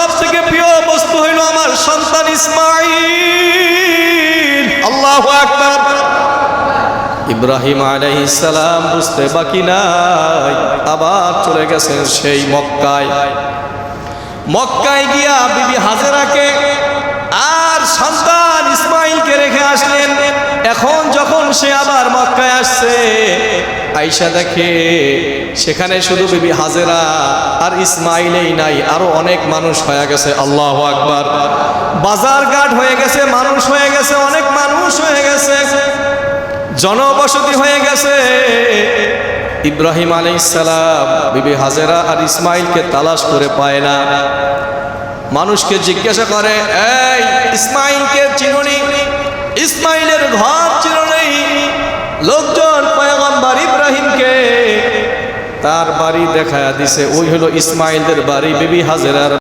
সব থেকে প্রিয় বস্তু হইল আমার সন্তান ইসমাইল আল্লাহ আকবার। ইব্রাহিম সালাম বুঝতে বাকি নাই, আবার চলে গেছেন সেই মক্কায়। মক্কায় গিয়া বিবি হাজেরাকে আর সন্তান ইসমাইলকে রেখে আসলেন। এখন যখন সে আবার মক্কায় আসছে আইসা দেখে, সেখানে শুধু বিবি হাজেরা আর ইসমাইলেই নাই, আরও অনেক মানুষ হয়ে গেছে, আল্লাহ আকবার। বাজার ঘাট হয়ে গেছে, মানুষ হয়ে গেছে, অনেক মানুষ হয়ে গেছে, জনবসতি হয়ে গেছে। ইব্রাহিম আলাইসালাম বিবি হাজেরা আর ইসমাইলকে তালাশ করে পায় না। মানুষকে জিজ্ঞাসা করে, এই, ইসমাইলকে চিরুনি ইসমাইলের ঘর চিনুনি লোকজন পয়গম্বর ইব্রাহিমকে তার বাড়ি দেখায় দিছে। ওই হলো ইসমাইলদের বাড়ি বিবি হাজেরার